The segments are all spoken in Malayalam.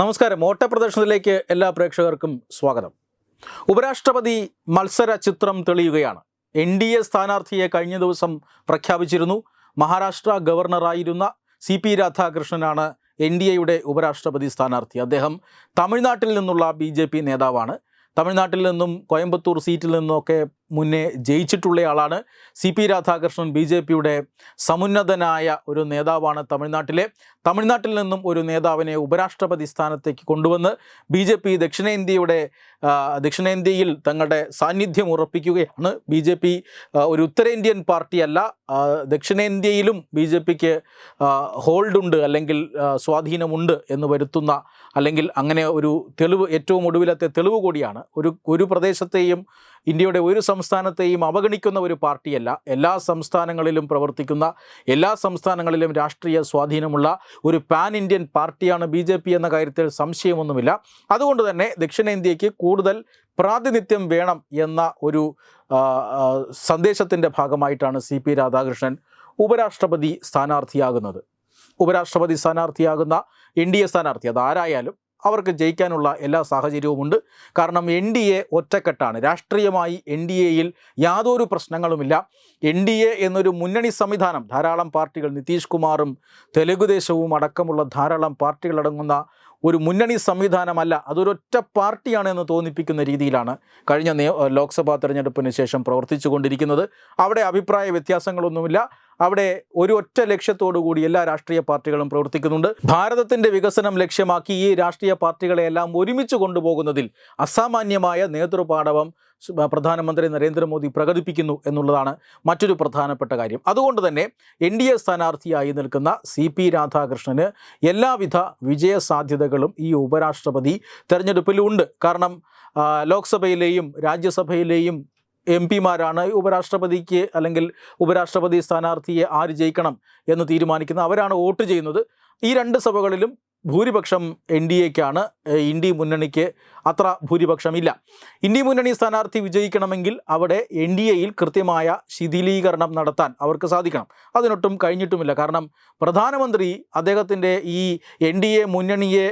നമസ്കാരം. ഓട്ടപ്രദർശനത്തിലേക്ക് എല്ലാ പ്രേക്ഷകർക്കും സ്വാഗതം. ഉപരാഷ്ട്രപതി മത്സര ചിത്രം തെളിയുകയാണ്. എൻ ഡി എ സ്ഥാനാർത്ഥിയെ കഴിഞ്ഞ ദിവസം പ്രഖ്യാപിച്ചിരുന്നു. മഹാരാഷ്ട്ര ഗവർണറായിരുന്ന സി പി രാധാകൃഷ്ണനാണ് എൻ ഡി എയുടെ ഉപരാഷ്ട്രപതി സ്ഥാനാർത്ഥി. അദ്ദേഹം തമിഴ്നാട്ടിൽ നിന്നുള്ള ബി ജെ പി നേതാവാണ്. തമിഴ്നാട്ടിൽ നിന്നും കോയമ്പത്തൂർ സീറ്റിൽ നിന്നൊക്കെ മുന്നേ ജയിച്ചിട്ടുള്ളയാളാണ് C P Radhakrishnan B J പിയുടെ സമുന്നതനായ ഒരു നേതാവാണ് തമിഴ്നാട്ടിലെ. തമിഴ്നാട്ടിൽ നിന്നും ഒരു നേതാവിനെ ഉപരാഷ്ട്രപതി സ്ഥാനത്തേക്ക് കൊണ്ടുവന്ന് ബി ജെ പി ദക്ഷിണേന്ത്യയുടെ ദക്ഷിണേന്ത്യയിൽ തങ്ങളുടെ സാന്നിധ്യം ഉറപ്പിക്കുകയാണ്. ബി ജെ പി ഒരു ഉത്തരേന്ത്യൻ പാർട്ടിയല്ല. ദക്ഷിണേന്ത്യയിലും ബി ജെ പിക്ക് ഹോൾഡുണ്ട് അല്ലെങ്കിൽ സ്വാധീനമുണ്ട് എന്ന് വരുത്തുന്ന അല്ലെങ്കിൽ അങ്ങനെ ഒരു തെളിവ് ഏറ്റവും ഒടുവിലത്തെ തെളിവ് കൂടിയാണ്. ഒരു ഒരു പ്രദേശത്തെയും ഇന്ത്യയുടെ ഒരു സംസ്ഥാനത്തെയും അവഗണിക്കുന്ന ഒരു പാർട്ടിയല്ല. എല്ലാ സംസ്ഥാനങ്ങളിലും പ്രവർത്തിക്കുന്ന എല്ലാ സംസ്ഥാനങ്ങളിലും രാഷ്ട്രീയ സ്വാധീനമുള്ള ഒരു പാൻ ഇന്ത്യൻ പാർട്ടിയാണ് ബി എന്ന കാര്യത്തിൽ സംശയമൊന്നുമില്ല. അതുകൊണ്ട് തന്നെ ദക്ഷിണേന്ത്യയ്ക്ക് കൂടുതൽ പ്രാതിനിധ്യം വേണം എന്ന ഒരു സന്ദേശത്തിന്റെ ഭാഗമായിട്ടാണ് സി പി രാധാകൃഷ്ണൻ ഉപരാഷ്ട്രപതി സ്ഥാനാർത്ഥിയാകുന്നത്. ഉപരാഷ്ട്രപതി സ്ഥാനാർത്ഥിയാകുന്ന എൻ ഡി എ സ്ഥാനാർത്ഥി അതാരായാലും അവർക്ക് ജയിക്കാനുള്ള എല്ലാ സാഹചര്യവുമുണ്ട് കാരണം എൻ ഡി എ ഒറ്റക്കെട്ടാണ്. രാഷ്ട്രീയമായി എൻ ഡി എയിൽ യാതൊരു പ്രശ്നങ്ങളുമില്ല. എൻ ഡി എ എന്നൊരു മുന്നണി സംവിധാനം ധാരാളം പാർട്ടികൾ നിതീഷ് കുമാറും തെലുഗുദേശവും അടക്കമുള്ള ധാരാളം പാർട്ടികളടങ്ങുന്ന ഒരു മുന്നണി സംവിധാനമല്ല അതൊരൊറ്റ പാർട്ടിയാണ് എന്ന് തോന്നിപ്പിക്കുന്ന രീതിയിലാണ് കഴിഞ്ഞ ലോക്സഭാ തെരഞ്ഞെടുപ്പിന് ശേഷം പ്രവർത്തിച്ചു കൊണ്ടിരിക്കുന്നത് അവിടെ അഭിപ്രായ വ്യത്യാസങ്ങളൊന്നുമില്ല. അവിടെ ഒരു ഒറ്റ ലക്ഷ്യത്തോടു കൂടി എല്ലാ രാഷ്ട്രീയ പാർട്ടികളും പ്രവർത്തിക്കുന്നുണ്ട്. ഭാരതത്തിന്റെ വികസനം ലക്ഷ്യമാക്കി ഈ രാഷ്ട്രീയ പാർട്ടികളെയെല്ലാം ഒരുമിച്ച് കൊണ്ടുപോകുന്നതിൽ അസാമാന്യമായ നേതൃപാടവം പ്രധാനമന്ത്രി നരേന്ദ്രമോദി പ്രകടിപ്പിക്കുന്നു എന്നുള്ളതാണ് മറ്റൊരു പ്രധാനപ്പെട്ട കാര്യം. അതുകൊണ്ട് തന്നെ എൻ ഡി എ സ്ഥാനാർത്ഥിയായി നിൽക്കുന്ന സി പി രാധാകൃഷ്ണന് എല്ലാവിധ വിജയ സാധ്യതകളും ഈ ഉപരാഷ്ട്രപതി തെരഞ്ഞെടുപ്പിലുണ്ട്. കാരണം ലോക്സഭയിലെയും രാജ്യസഭയിലെയും എം പിമാരാണ് ഉപരാഷ്ട്രപതിക്ക് അല്ലെങ്കിൽ ഉപരാഷ്ട്രപതി സ്ഥാനാർത്ഥിയെ ആര് ജയിക്കണം എന്ന് തീരുമാനിക്കുന്നത് അവരാണ് വോട്ട് ചെയ്യുന്നത്. ഈ രണ്ട് സഭകളിലും ഭൂരിപക്ഷം എൻ ഡി എക്കാണ് ഇന്ത്യ മുന്നണിക്ക് അത്ര ഭൂരിപക്ഷമില്ല. ഇന്ത്യ മുന്നണി സ്ഥാനാർത്ഥി വിജയിക്കണമെങ്കിൽ അവിടെ എൻ ഡി എയിൽ കൃത്യമായ ശിഥിലീകരണം നടത്താൻ അവർക്ക് സാധിക്കണം. അതിനൊട്ടും കഴിഞ്ഞിട്ടുമില്ല. കാരണം പ്രധാനമന്ത്രി അദ്ദേഹത്തിന്റെ ഈ എൻ ഡി എ മുന്നണിയെ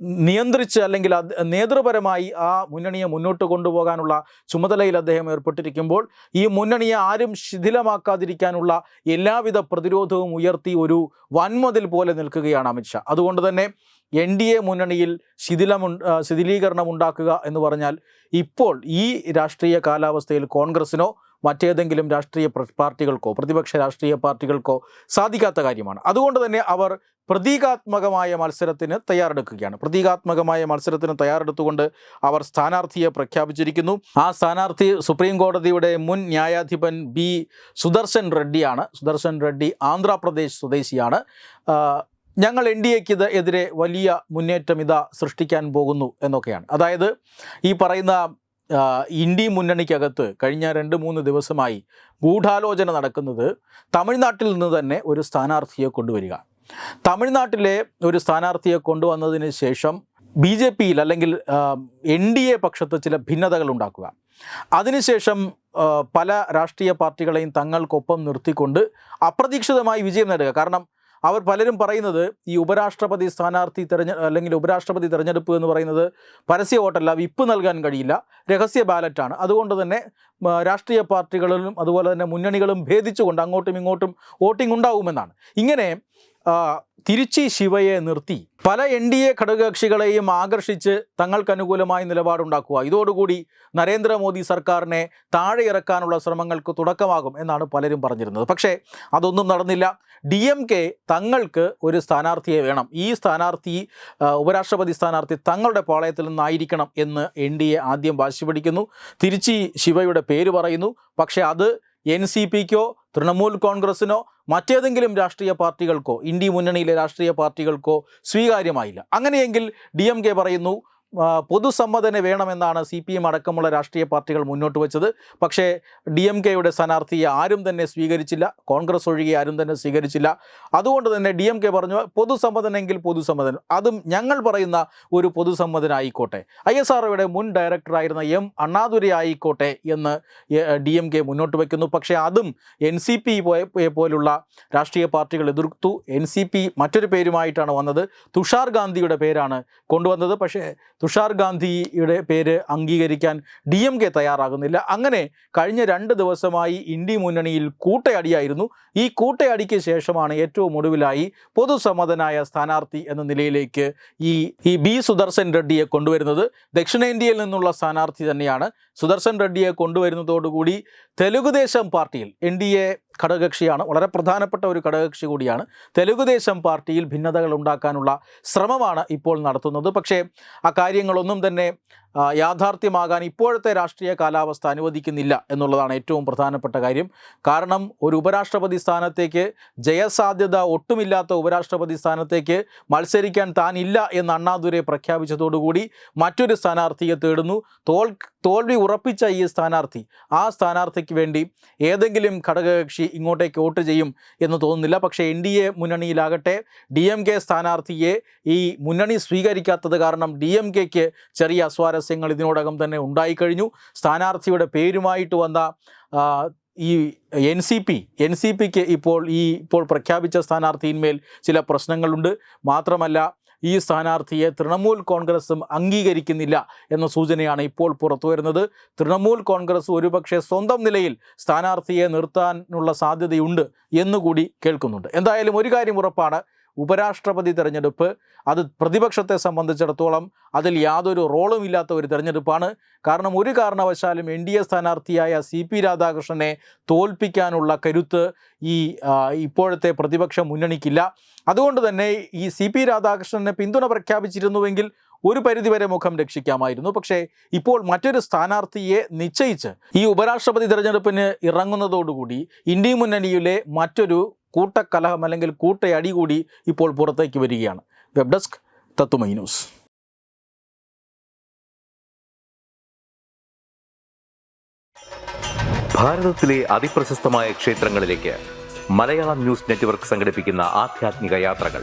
നിയന്ത്രിച്ച് അല്ലെങ്കിൽ നേതൃപരമായി ആ മുന്നണിയെ മുന്നോട്ട് കൊണ്ടുപോകാനുള്ള ചുമതലയിൽ അദ്ദേഹം ഏർപ്പെട്ടിരിക്കുമ്പോൾ ഈ മുന്നണിയെ ആരും ശിഥിലമാക്കാതിരിക്കാനുള്ള എല്ലാവിധ പ്രതിരോധവും ഉയർത്തി ഒരു വൻമതിൽ പോലെ നിൽക്കുകയാണ് അമിത്ഷാ അതുകൊണ്ട് തന്നെ എൻ ഡി എ മുന്നണിയിൽ ശിഥിലമു ശിഥിലീകരണം ഉണ്ടാക്കുക എന്ന് പറഞ്ഞാൽ ഇപ്പോൾ ഈ രാഷ്ട്രീയ കാലാവസ്ഥയിൽ കോൺഗ്രസിനോ മറ്റേതെങ്കിലും രാഷ്ട്രീയ പാർട്ടികൾക്കോ പ്രതിപക്ഷ രാഷ്ട്രീയ പാർട്ടികൾക്കോ സാധിക്കാത്ത കാര്യമാണ്. അതുകൊണ്ട് തന്നെ അവർ പ്രതീകാത്മകമായ മത്സരത്തിന് തയ്യാറെടുക്കുകയാണ്. പ്രതീകാത്മകമായ മത്സരത്തിന് തയ്യാറെടുത്തുകൊണ്ട് അവർ സ്ഥാനാർത്ഥിയെ പ്രഖ്യാപിച്ചിരിക്കുന്നു. ആ സ്ഥാനാർത്ഥി സുപ്രീം കോടതിയുടെ മുൻ ന്യായാധിപൻ ബി സുദർശൻ റെഡ്ഡിയാണ്. സുദർശൻ റെഡ്ഡി ആന്ധ്രാപ്രദേശ് സ്വദേശിയാണ്. ഞങ്ങൾ എൻ ഡി എക്ക് ഇത് എതിരെ വലിയ മുന്നേറ്റം ഇതാ സൃഷ്ടിക്കാൻ പോകുന്നു എന്നൊക്കെയാണ്. അതായത് ഈ പറയുന്ന ഇന്ത്യ മുന്നണിക്കകത്ത് കഴിഞ്ഞ രണ്ട് മൂന്ന് ദിവസമായി ഗൂഢാലോചന നടക്കുന്നത് തമിഴ്നാട്ടിൽ നിന്ന് തന്നെ ഒരു സ്ഥാനാർത്ഥിയെ കൊണ്ടുവരിക. തമിഴ്നാട്ടിലെ ഒരു സ്ഥാനാർത്ഥിയെ കൊണ്ടുവന്നതിന് ശേഷം ബി ജെ പിയിൽ അല്ലെങ്കിൽ എൻ ഡി എ പക്ഷത്ത് ചില ഭിന്നതകൾ ഉണ്ടാക്കുക. അതിനുശേഷം പല രാഷ്ട്രീയ പാർട്ടികളെയും തങ്ങൾക്കൊപ്പം നിർത്തിക്കൊണ്ട് അപ്രതീക്ഷിതമായി വിജയം നേടുക. കാരണം അവർ പലരും പറയുന്നത് ഈ ഉപരാഷ്ട്രപതി സ്ഥാനാർത്ഥി തെരഞ്ഞ അല്ലെങ്കിൽ ഉപരാഷ്ട്രപതി തിരഞ്ഞെടുപ്പ് എന്ന് പറയുന്നത് പരസ്യ വോട്ടല്ല വിപ്പ് നൽകാൻ കഴിയില്ല രഹസ്യ ബാലറ്റാണ്. അതുകൊണ്ട് തന്നെ രാഷ്ട്രീയ പാർട്ടികളിലും അതുപോലെ തന്നെ മുന്നണികളും ഭേദിച്ചുകൊണ്ട് അങ്ങോട്ടും ഇങ്ങോട്ടും വോട്ടിംഗ് ഉണ്ടാകുമെന്നാണ് ഇങ്ങനെ തിരുച്ചി ശിവയെ നിർത്തി പല എൻ ഡി എ ഘടകകക്ഷികളെയും ആകർഷിച്ച് തങ്ങൾക്ക് അനുകൂലമായ നിലപാടുണ്ടാക്കുക. ഇതോടുകൂടി നരേന്ദ്രമോദി സർക്കാരിനെ താഴെ ഇറക്കാനുള്ള ശ്രമങ്ങൾക്ക് തുടക്കമാകും എന്നാണ് പലരും പറഞ്ഞിരുന്നത്. പക്ഷേ അതൊന്നും നടന്നില്ല. ഡി എം കെ തങ്ങൾക്ക് ഒരു സ്ഥാനാർത്ഥിയെ വേണം. ഈ സ്ഥാനാർത്ഥി ഉപരാഷ്ട്രപതി സ്ഥാനാർത്ഥി തങ്ങളുടെ പാളയത്തിൽ നിന്നായിരിക്കണം എന്ന് എൻ ഡി എ ആദ്യം വാശി പിടിക്കുന്നു തിരുച്ചി ശിവയുടെ പേര് പറയുന്നു. പക്ഷേ അത് എൻ സി പിക്കോ തൃണമൂൽ കോൺഗ്രസിനോ മറ്റേതെങ്കിലും രാഷ്ട്രീയ പാർട്ടികൾക്കോ ഇന്ത്യ മുന്നണിയിലെ രാഷ്ട്രീയ പാർട്ടികൾക്കോ സ്വീകാര്യമായില്ല. അങ്ങനെയെങ്കിൽ ഡി എം കെ പറയുന്നു പൊതുസമ്മതനെ വേണമെന്നാണ് സി പി എം അടക്കമുള്ള രാഷ്ട്രീയ പാർട്ടികൾ മുന്നോട്ട് വെച്ചത്. പക്ഷേ ഡി എം കെയുടെ സ്ഥാനാർത്ഥിയെ ആരും തന്നെ സ്വീകരിച്ചില്ല. കോൺഗ്രസ് ഒഴികെ ആരും തന്നെ സ്വീകരിച്ചില്ല. അതുകൊണ്ട് തന്നെ ഡി എം കെ പറഞ്ഞു പൊതുസമ്മതനെങ്കിൽ പൊതുസമ്മതൻ അതും ഞങ്ങൾ പറയുന്ന ഒരു പൊതുസമ്മതനായിക്കോട്ടെ. ഐ എസ് ആർഒയുടെ മുൻ ഡയറക്ടറായിരുന്ന എം അണ്ണാദുരെ ആയിക്കോട്ടെ എന്ന് ഡി എം കെ മുന്നോട്ട് വയ്ക്കുന്നു പക്ഷേ അതും എൻ സി പി പോലുള്ള രാഷ്ട്രീയ പാർട്ടികൾ എതിർത്തു. എൻ സി പി മറ്റൊരു പേരുമായിട്ടാണ് വന്നത്. തുഷാർ ഗാന്ധിയുടെ പേരാണ് കൊണ്ടുവന്നത്. പക്ഷേ തുഷാർ ഗാന്ധിയുടെ പേര് അംഗീകരിക്കാൻ ഡി എം കെ തയ്യാറാകുന്നില്ല. അങ്ങനെ കഴിഞ്ഞ രണ്ട് ദിവസമായി ഇന്ത്യ മുന്നണിയിൽ കൂട്ടയടിയായിരുന്നു. ഈ കൂട്ടയടിക്ക് ശേഷമാണ് ഏറ്റവും ഒടുവിലായി പൊതുസമ്മതനായ സ്ഥാനാർത്ഥി എന്ന നിലയിലേക്ക് ഈ ഈ ബി സുദർശൻ റെഡ്ഡിയെ കൊണ്ടുവരുന്നത്. ദക്ഷിണേന്ത്യയിൽ നിന്നുള്ള സ്ഥാനാർത്ഥി തന്നെയാണ്. സുദർശൻ റെഡ്ഡിയെ കൊണ്ടുവരുന്നതോടുകൂടി തെലുഗുദേശം പാർട്ടിയിൽ എൻ ഡി എ ഘടകകക്ഷിയാണ്. വളരെ പ്രധാനപ്പെട്ട ഒരു ഘടകകക്ഷി കൂടിയാണ്. തെലുഗുദേശം പാർട്ടിയിൽ ഭിന്നതകൾ ഉണ്ടാക്കാനുള്ള ശ്രമമാണ് ഇപ്പോൾ നടത്തുന്നത്. പക്ഷേ ആ കാര്യങ്ങളൊന്നും തന്നെ യാഥാർത്ഥ്യമാകാൻ ഇപ്പോഴത്തെ രാഷ്ട്രീയ കാലാവസ്ഥ അനുവദിക്കുന്നില്ല എന്നുള്ളതാണ് ഏറ്റവും പ്രധാനപ്പെട്ട കാര്യം. കാരണം ഒരു ഉപരാഷ്ട്രപതി സ്ഥാനത്തേക്ക് ജയസാധ്യത ഒട്ടുമില്ലാത്ത ഉപരാഷ്ട്രപതി സ്ഥാനത്തേക്ക് മത്സരിക്കാൻ താനില്ല എന്ന് അണ്ണാദുരെ പ്രഖ്യാപിച്ചതോടുകൂടി മറ്റൊരു സ്ഥാനാർത്ഥിയെ തേടുന്നു. തോൽ തോൽവി ഉറപ്പിച്ച ഈ സ്ഥാനാർത്ഥി ആ സ്ഥാനാർത്ഥിക്ക് വേണ്ടി ഏതെങ്കിലും ഘടകകക്ഷി ഇങ്ങോട്ടേക്ക് വോട്ട് ചെയ്യും എന്ന് തോന്നുന്നില്ല. പക്ഷേ എൻ ഡി എ മുന്നണിയിലാകട്ടെ ഡി എം കെ സ്ഥാനാർത്ഥിയെ ഈ മുന്നണി സ്വീകരിക്കാത്തത് കാരണം ഡി എം കെക്ക് ചെറിയ അസ്വാരസ്യങ്ങൾ ഇതിനോടകം തന്നെ ഉണ്ടായിക്കഴിഞ്ഞു. സ്ഥാനാർത്ഥിയുടെ പേരുമായിട്ട് വന്ന ഈ N C P N C പിക്ക് ഇപ്പോൾ ഈ ഇപ്പോൾ പ്രഖ്യാപിച്ച സ്ഥാനാർത്ഥിയിന്മേൽ ചില പ്രശ്നങ്ങളുണ്ട്. മാത്രമല്ല ഈ സ്ഥാനാർത്ഥിയെ തൃണമൂൽ കോൺഗ്രസും അംഗീകരിക്കുന്നില്ല എന്ന സൂചനയാണ് ഇപ്പോൾ പുറത്തുവരുന്നത് തൃണമൂൽ കോൺഗ്രസ് ഒരുപക്ഷെ സ്വന്തം നിലയിൽ സ്ഥാനാർത്ഥിയെ നിർത്താനുള്ള സാധ്യതയുണ്ട് എന്നുകൂടി കേൾക്കുന്നുണ്ട്. എന്തായാലും ഒരു കാര്യം ഉറപ്പാണ് ഉപരാഷ്ട്രപതി തിരഞ്ഞെടുപ്പ് അത് പ്രതിപക്ഷത്തെ സംബന്ധിച്ചിടത്തോളം അതിൽ യാതൊരു റോളും ഇല്ലാത്ത ഒരു തിരഞ്ഞെടുപ്പാണ്. കാരണം ഒരു കാരണവശാലും എൻ ഡി എ സ്ഥാനാർത്ഥിയായ സി പി രാധാകൃഷ്ണനെ തോൽപ്പിക്കാനുള്ള കരുത്ത് ഈ ഇപ്പോഴത്തെ പ്രതിപക്ഷം മുന്നണിക്കില്ല. അതുകൊണ്ട് തന്നെ ഈ സി പി രാധാകൃഷ്ണനെ പിന്തുണ പ്രഖ്യാപിച്ചിരുന്നുവെങ്കിൽ ഒരു പരിധിവരെ മുഖം രക്ഷിക്കാമായിരുന്നു. പക്ഷേ ഇപ്പോൾ മറ്റൊരു സ്ഥാനാർത്ഥിയെ നിശ്ചയിച്ച് ഈ ഉപരാഷ്ട്രപതി തിരഞ്ഞെടുപ്പിന് ഇറങ്ങുന്നതോടുകൂടി ഇന്ത്യ മുന്നണിയിലെ മറ്റൊരു കൂട്ടക്കലഹം അല്ലെങ്കിൽ കൂട്ടയടി കൂടി ഇപ്പോൾ പുറത്തേക്ക് വരികയാണ്. വെബ് ഡെസ്ക് തത്തുമൈ ന്യൂസ്. അതിപ്രശസ്തമായ ക്ഷേത്രങ്ങളിലേക്ക് മലയാളം ന്യൂസ് നെറ്റ്വർക്ക് യാത്രകൾ.